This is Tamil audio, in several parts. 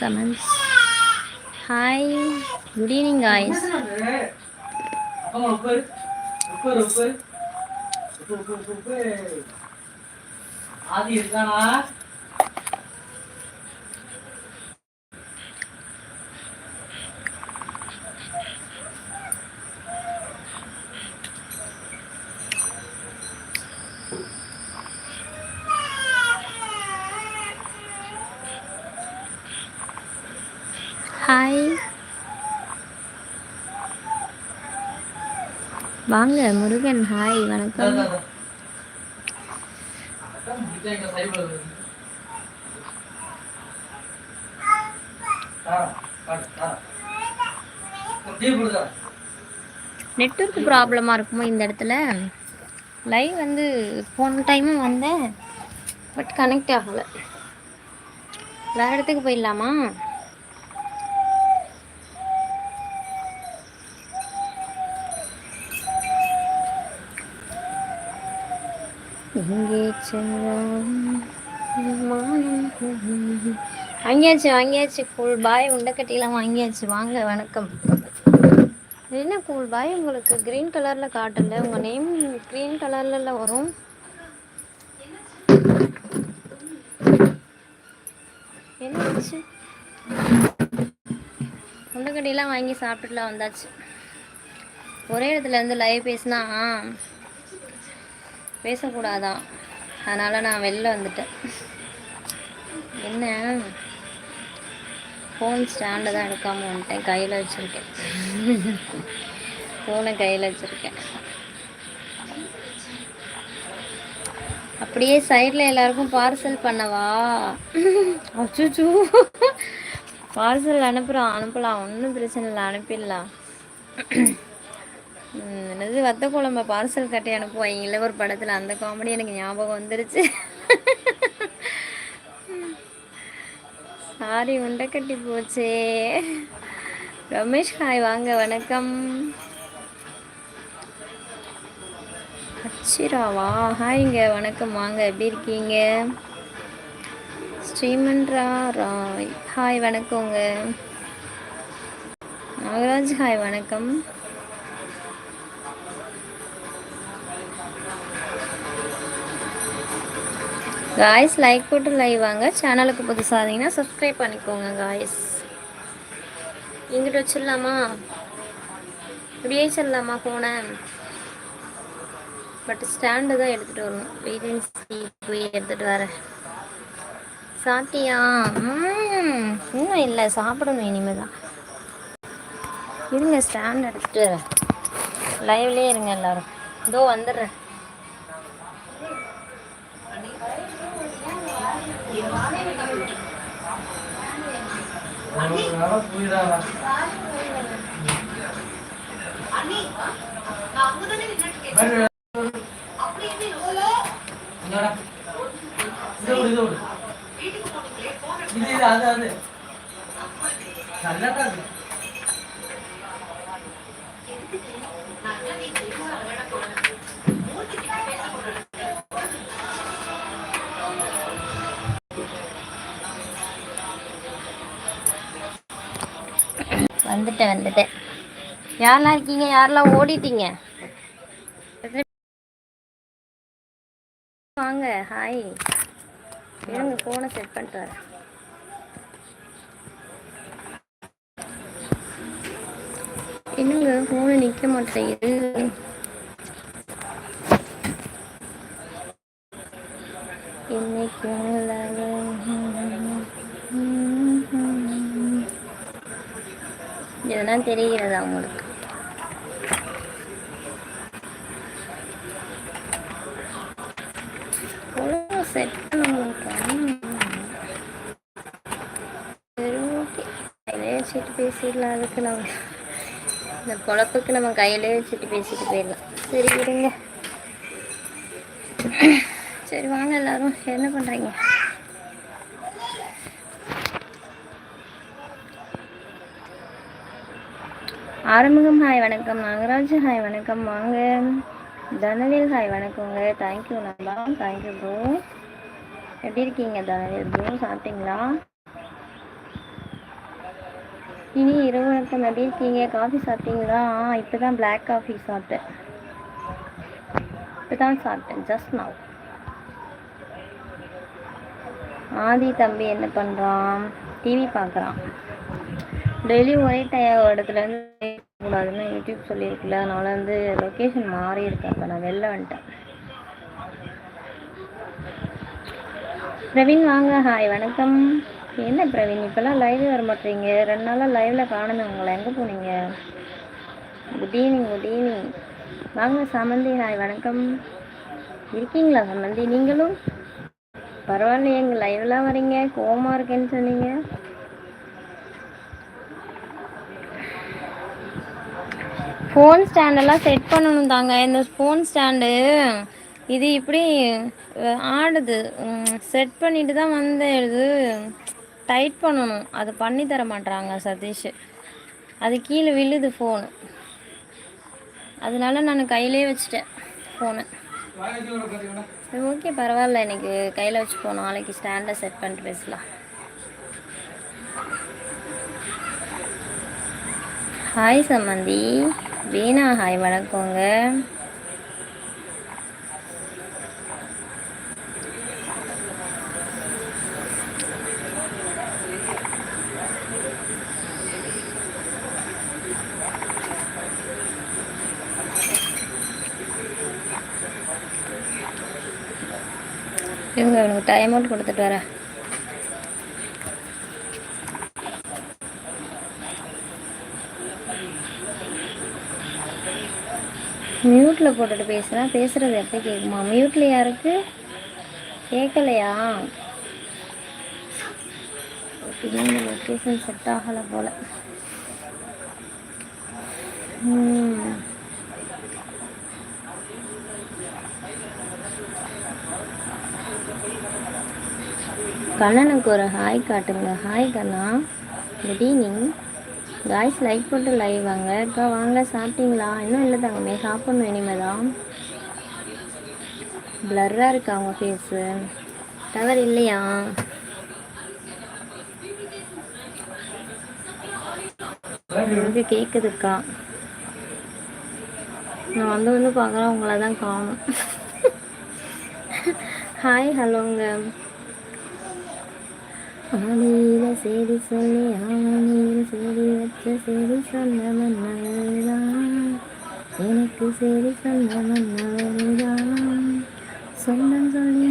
comments hi good evening guys Aadhi இருக்கானா ஹாய் வாங்க முருகன் ஹாய் வணக்கம். நெட்ஒர்க் ப்ராப்ளமாக இருக்குமோ இந்த இடத்துல? லைவ் வந்து போன டைமும் வந்தேன் பட் கனெக்ட் ஆகலை. வேறு இடத்துக்கு போயிடலாமா? எங்கே செல்வோம் வாங்கியாச்சு வாங்கியாச்சு. கூல் பாய் உண்டக்கட்டிலாம் வாங்கியாச்சு. வாங்க வணக்கம். என்ன கூல் பாய் உங்களுக்கு? க்ரீன் கலரில் காட்டல. உங்கள் நேம் க்ரீன் கலரில் வரும். என்னாச்சு? உண்டக்கட்டிலாம் வாங்கி சாப்பிட்டுலாம் வந்தாச்சு. ஒரே இடத்துல இருந்து லைவ் பேசினா பேசக்கூடாதான். அதனால் நான் வெளில வந்துட்டேன். என்ன? ஃபோன் ஸ்டாண்டை தான் எடுக்காமல் வந்துட்டேன். கையில் வச்சுருக்கேன். ஃபோனை கையில் வச்சுருக்கேன். அப்படியே சைடில் எல்லாருக்கும் பார்சல் பண்ணவா? அச்சுச்சூ. பார்சல் அனுப்புகிறோம் அனுப்பலாம். ஒன்றும் பிரச்சனை இல்லை. அனுப்பிடலாம். என்னது வத்த குழம்ப பார்சல் கட்டி அனுப்புவாங்கல்ல ஒரு படத்தில் அந்த காமெடி எனக்கு ஞாபகம் வந்துருச்சு. சாரி உண்டை கட்டி போச்சே. ரமேஷ் ஹாய் வாங்க வணக்கம். அச்சிராவா? ஹாய்ங்க வணக்கம் வாங்க எப்படி இருக்கீங்க? ஸ்ரீமன்ரா ராய். ஹாய் வணக்கங்க. நாகராஜ் ஹாய் வணக்கம். காய்ஸ் லைக் போட்டு லைவ் வாங்க. சேனலுக்கு புதுசாக இருந்தீங்கன்னா சப்ஸ்கிரைப் பண்ணிக்கோங்க காய்ஸ் இங்கிட்ட வச்சிடலாமா? இப்படியே வச்சிடலாமா ஃபோனை பட் ஸ்டாண்டு தான் எடுத்துகிட்டு வரணும். வெயிட் போய் எடுத்துகிட்டு வரேன். சாப்பிட்டியா? ம், இன்னும் இல்லை. சாப்பிடணும் இனிமேல் தான் இருங்க ஸ்டாண்ட் எடுத்துகிட்டு வரேன். லைவ்லேயே இருங்க எல்லோரும். இதோ வந்துடுறேன். புரியுதா இது இது அது, அது. நல்லாதான் இருக்கு. வந்துட்டேன் வந்துட்டேன். யாரெல்லாம் இருக்கீங்க? யாரெல்லாம் ஓடிட்டீங்க? வாங்க ஹாய் இருங்க ஃபோனை செட் பண்ணிட்டு வரேன். என்னங்க ஃபோனு நிற்க மாட்டேங்குது. இன்னைக்கு இதெல்லாம் தெரிகிறதா உங்களுக்கு செட் பண்ண மாட்டோம் வச்சுட்டு பேசிடலாம் அதுக்கு நம்ம இந்த பொழப்புக்கு நம்ம கையிலே வச்சுட்டு பேசிட்டு போயிடலாம். சரி விடுங்க சரி வாங்க எல்லாரும். என்ன பண்ணுறீங்க ஆறுமுகம் ஹாய் வணக்கம். நாகராஜ் ஹாய் வணக்கம். வாங்க. தனவேல் ஹாய் வணக்கங்க தேங்க்யூ நல்லா தேங்க்யூ ப்ரோ எப்படி இருக்கீங்க தனவேல் ப்ரோ சாப்பிட்டீங்களா? இனி இரவு வணக்கம் எப்படி இருக்கீங்க? காஃபி சாப்பிட்டீங்களா? இப்போ தான் பிளாக் காஃபி சாப்பிட்டேன். இப்போ தான் சாப்பிட்டேன். ஜஸ்ட் நான் ஆதி தம்பி என்ன பண்ணுறான் டிவி பார்க்குறான். டெய்லி ஒரே டய இடத்துல இருந்து கூடாதுன்னு யூடியூப் சொல்லியிருக்குல்ல அதனால வந்து லொக்கேஷன் மாறி இருக்கேன் இப்போ நான் வெளில வந்துட்டேன். பிரவீன் வாங்க. ஹாய் வணக்கம். என்ன பிரவீன் இப்போல்லாம் லைவ் வர மாட்டீங்க. ரெண்டு நாளாக லைவில் காணுமே உங்களை. எங்கே போனீங்க? குட் ஈவினிங் குட் ஈவினிங் வாங்க சமந்தி. ஹாய் வணக்கம். இருக்கீங்களா சமந்தி? நீங்களும்? பரவாயில்லையே எங்கள் லைவ்லாம் வரீங்க. கோவமாக இருக்கேன்னு சொன்னீங்க. ஃபோன் ஸ்டாண்டெல்லாம் செட் பண்ணணும் தாங்க இந்த ஃபோன் ஸ்டாண்டு இது இப்படி ஆடுது. செட் பண்ணிட்டு தான் வந்து இது டைட் பண்ணணும். அது பண்ணி தர மாட்டாங்க சதீஷ். அது கீழே விழுது ஃபோனு அதனால நான் கையிலே வச்சுட்டேன் ஃபோனை ஓகே பரவாயில்ல. எனக்கு கையில் வச்சுப்போம் நாளைக்கு ஸ்டாண்டை செட் பண்ணிட்டு பேசலாம். ஹாய் சம்மந்தி வீணா ஹாய் வணக்கங்க. இவங்க இவனுக்கு டைம் அவுட் கொடுத்துட்டு வரேன். மியூட்டில் போட்டுட்டு பேசுகிறேன் பேசுகிறது எப்போ கேட்குமா மியூட்டில் யாருக்கு? கேட்கலையா லொக்கேஷன் செட் ஆகலை போல். கண்ணனுக்கு ஒரு ஹாய் காட்டுங்க. ஹாய் கண்ணா. குட் ஈவினிங் காய்ஸ் லைக் போட்டு லைவ் வாங்க. அக்கா வாங்க சாப்பிட்டீங்களா? இன்னும் இல்லை தங்கமே சாப்பிட்ணும் இனிமே தான் பிளர்ராக இருக்கு அவங்க ஃபேஸு டவர் இல்லையா? எனக்கு கேட்குதுக்கா நான் வந்து வந்து பார்க்குறேன் உங்களை தான் காணும் ஹாய் ஹலோங்க ஆடியில சேரி சொல்லி ஆணியில் சேரி வச்ச சேரி சொன்னவன் மன்னவர்தான் எனக்கு சேரி சொன்னவன் மன்னவர்தான் சொந்தம் சொல்லி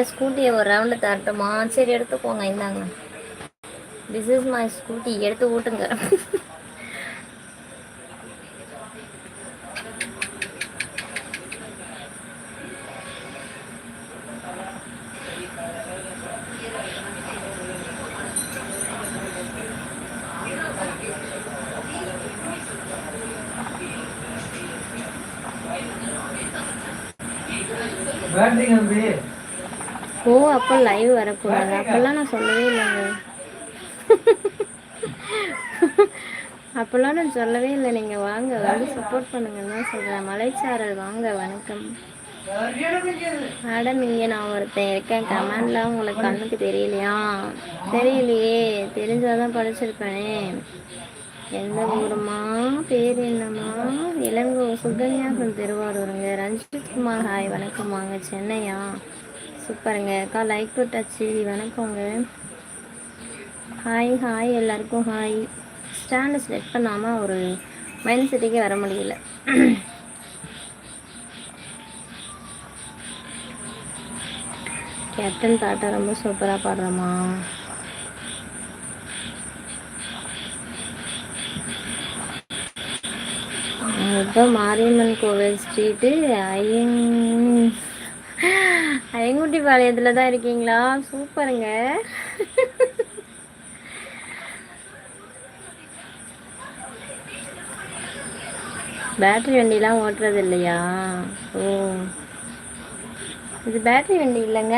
என் ஸ்கூட்டியை ஒரு ரவுண்டு தரட்டுமா? சரி எடுத்துக்கோங்க இந்தாங்க. திஸ் இஸ் மை ஸ்கூட்டி எடுத்து ஓட்டுங்க. பேட்டிங் வந்து அப்போ லைவ் வரக்கூடாது. அப்போல்லாம் நான் சொல்லவே இல்லைங்க. அப்போல்லாம் நான் சொல்லவே இல்லை. நீங்கள் வாங்க வந்து சப்போர்ட் பண்ணுங்கன்னு தான் சொல்கிறேன் மலைச்சாரல் வாங்க வணக்கம். மேடம் இங்கே நான் ஒருத்தன் இருக்கேன். கமெண்ட்ல உங்களுக்கு கண்ணுக்கு தெரியலையா? தெரியலையே. தெரிஞ்சாதான் படிச்சிருப்பேனே. எந்த ஊருமா பேர் என்னம்மா? இளங்கோ சுகன்யா திருவாரூருங்க. ரஞ்சித் குமார் ஹாய் வணக்கம் வாங்க. சென்னையா? சூப்பருங்க. அக்கா லைக் போட்டாச்சு. வணக்கங்க. ஹாய் ஹாய் எல்லாருக்கும் ஹாய் ஸ்டாண்டை செட் பண்ணாமல் ஒரு மைண்ட் செட்டுக்கே வர முடியல. கேப்டன் பாட்டை ரொம்ப சூப்பராக பாடுறோமா? இப்போ மாரியம்மன் கோவில் ஸ்ட்ரீட்டு ஐயன் ஐங்குட்டி பாளையத்தில் தான் இருக்கீங்களா? சூப்பருங்க. பேட்டரி வண்டிலாம் ஓட்டுறது இல்லையா ஓ. இது பேட்டரி வண்டி இல்லைங்க?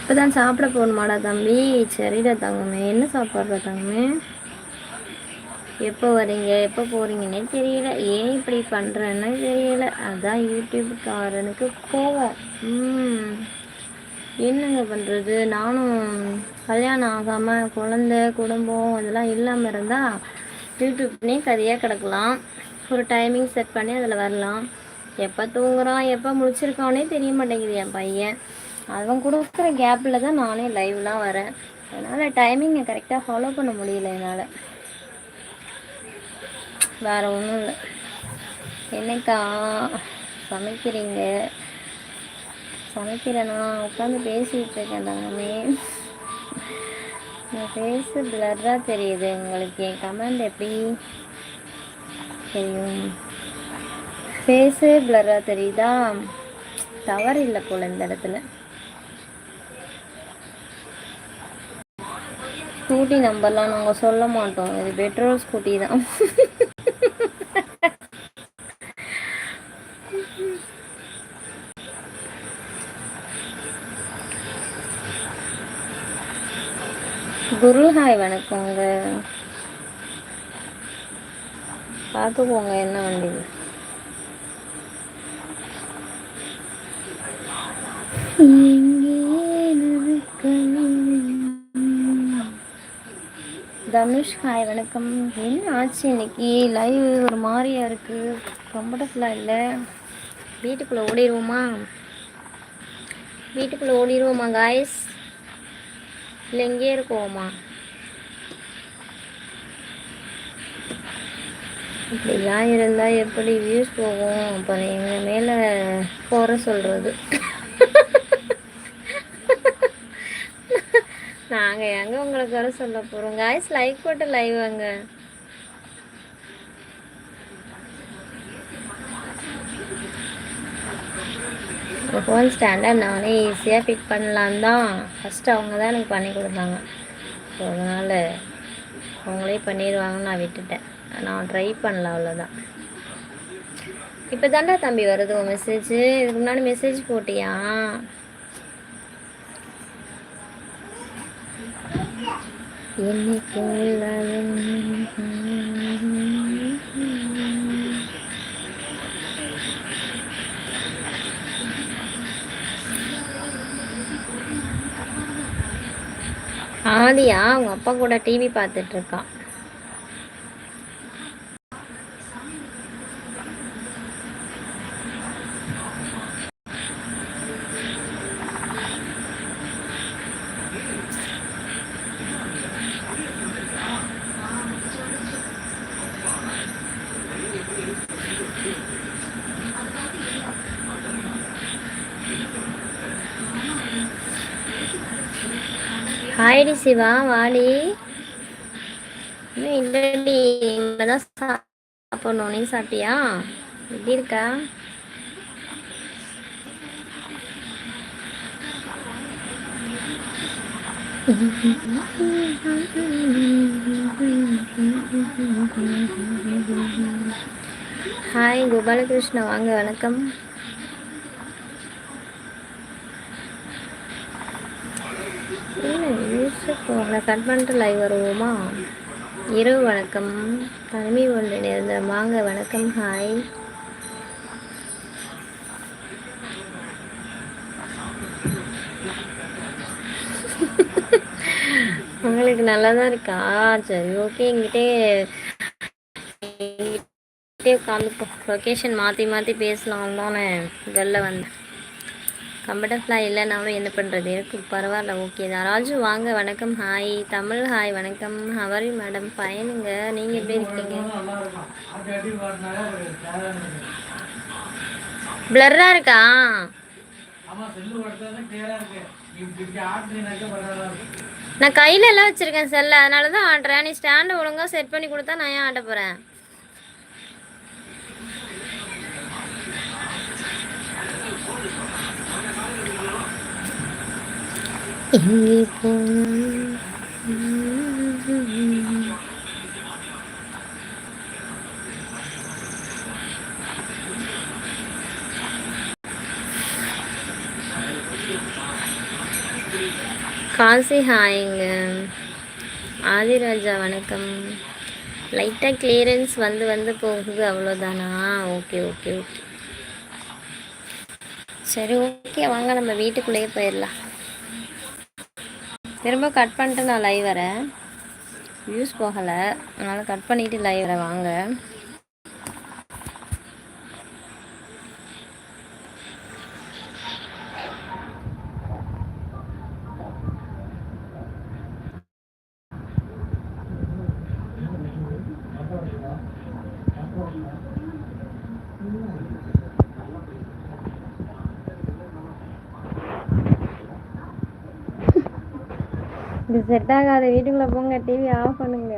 இப்போதான் சாப்பிட போகணுமாடா தம்பி. சரிடா தங்கமே. என்ன சாப்பிட்ற தங்கமே? எப்போ வரீங்க எப்போ போகிறீங்கன்னே தெரியல. ஏன் இப்படி பண்ணுறேன்னு தெரியல. அதான் யூடியூப்காரனுக்கு கோவம். ம். என்னங்க பண்ணுறது நானும் கல்யாணம் ஆகாமல் குழந்த குடும்பம் அதெல்லாம் இல்லாமல் இருந்தால் யூடியூப்னே கதையாக கிடக்கலாம். ஒரு டைமிங் செட் பண்ணி அதில் வரலாம். எப்போ தூங்குறான் எப்போ முடிச்சிருக்கானே தெரிய மாட்டேங்குது என் பையன். அவன் கொடுக்குற கேப்பில் தான் நானே லைவ்லாம் வரேன். அதனால் டைமிங்கை கரெக்டாக ஃபாலோ பண்ண முடியல என்னால். வேறு ஒன்றும் இல்லை. என்னக்கா சமைக்கிறீங்க? சமைக்கிறேனா? உட்காந்து பேசிகிட்டு இருக்கேன் தானே என் ஃபேஸு பிளர்ராக தெரியுது உங்களுக்கு. என் கமெண்ட் எப்படி? தெரியும். ஃபேஸு பிளர்ராக தெரியுதா? டவர் இல்லை போல் இந்த இடத்துல. ஸ்கூட்டி நம்பர்லாம் நாங்கள் சொல்ல மாட்டோம். இது பெட்ரோல் ஸ்கூட்டி தான். குரு ஹாய் வணக்கங்க. பார்த்துக்கோங்க என்ன வண்டி? தனுஷ் ஹாய் வணக்கம். என்ன ஆச்சு இன்னைக்கு? லைவ் ஒரு மாதிரியா இருக்கு. கம்ஃபர்டபுளாக இல்லை. வீட்டுக்குள்ளே ஓடிடுவோமா வீட்டுக்குள்ளே ஓடிடுவோமா காய்ஸ் இல்லை இங்கேயே இருக்கோமா இப்படிலாம் இருந்தால் எப்படி வியூஸ் போகும்? அப்புறம் எங்கள் மேலே போகிற சொல்கிறது நாங்கள் எங்கே உங்களுக்கு வர சொல்ல போகிறோம் காய்ஸ் லைக் போட்டு லைவ் அங்கே இப்போ ஃபோன் ஸ்டாண்டர்ட் நானே ஈஸியாக பிக் பண்ணலான் தான். ஃபஸ்ட்டு அவங்க தான் எனக்கு பண்ணி கொடுத்தாங்க. ஸோ அதனால் அவங்களே பண்ணிடுவாங்கன்னு நான் விட்டுட்டேன். நான் ட்ரை பண்ணல அவ்வளோதான் இப்போ தாண்டா தம்பி வருது உன் மெசேஜ் இதுக்கு முன்னாடி மெசேஜ் போட்டியா? என்னைக்குள்ள ஆதியா அவங்க அப்பா கூட டிவி பார்த்துட்டு இருக்கான் ஹாய்டி சிவா வாலி இன்னும் இல்லடி இங்கே தான் சாப்பிடணும். நீ சாப்பிட்டியா? எப்படி இருக்கா? ஹாய் கோபாலகிருஷ்ணா. வாங்க வணக்கம். இல்லை உங்களை கட் பண்ணிட்டு லைவ் வருவோமா இரவு வணக்கம் தனிமை ஒன்று நேர்ந்த வாங்க வணக்கம். ஹாய். உங்களுக்கு நல்லா தான் இருக்கா? சரி ஓகே எங்கிட்டே உட்காந்து லொக்கேஷன் மாற்றி மாற்றி பேசலாம் தானே வெளில வந்தேன். கம்ஃபர்டபுளாக இல்லைனாலும் என்ன பண்ணுறது பரவாயில்ல ஓகே தான். ராஜு வாங்க வணக்கம் ஹாய் தமிழ் ஹாய் வணக்கம். ஹவரி மேடம் பயனுங்க. நீங்கள் எப்படி இருக்கீங்க? பிளர்ராக இருக்கா? நான் கையில எல்லாம் வச்சிருக்கேன் செல்ல. அதனால தான் ஆட்டுறேன். நீ ஸ்டாண்டை ஒழுங்கா செட் பண்ணி கொடுத்தா நான் ஏன் ஆட்ட போகிறேன் எங்கே காசி ஹாய்ங்க. ஆதிராஜா வணக்கம். லைட்டாக கிளியரன்ஸ் வந்து வந்து போகுது அவ்வளோதானா ஓகே ஓகே ஓகே சரி ஓகே வாங்க நம்ம வீட்டுக்குள்ளேயே போயிடலாம். திரும்ப கட் பண்ணிட்டு நான் லைவ் வரேன். வியூஸ் போகலை. அதனால் கட் பண்ணிவிட்டு லைவ் வரேன். வாங்க. செட் ஆகாத வீட்டுக்குள்ளே போங்க டிவி ஆஃப் பண்ணுங்க.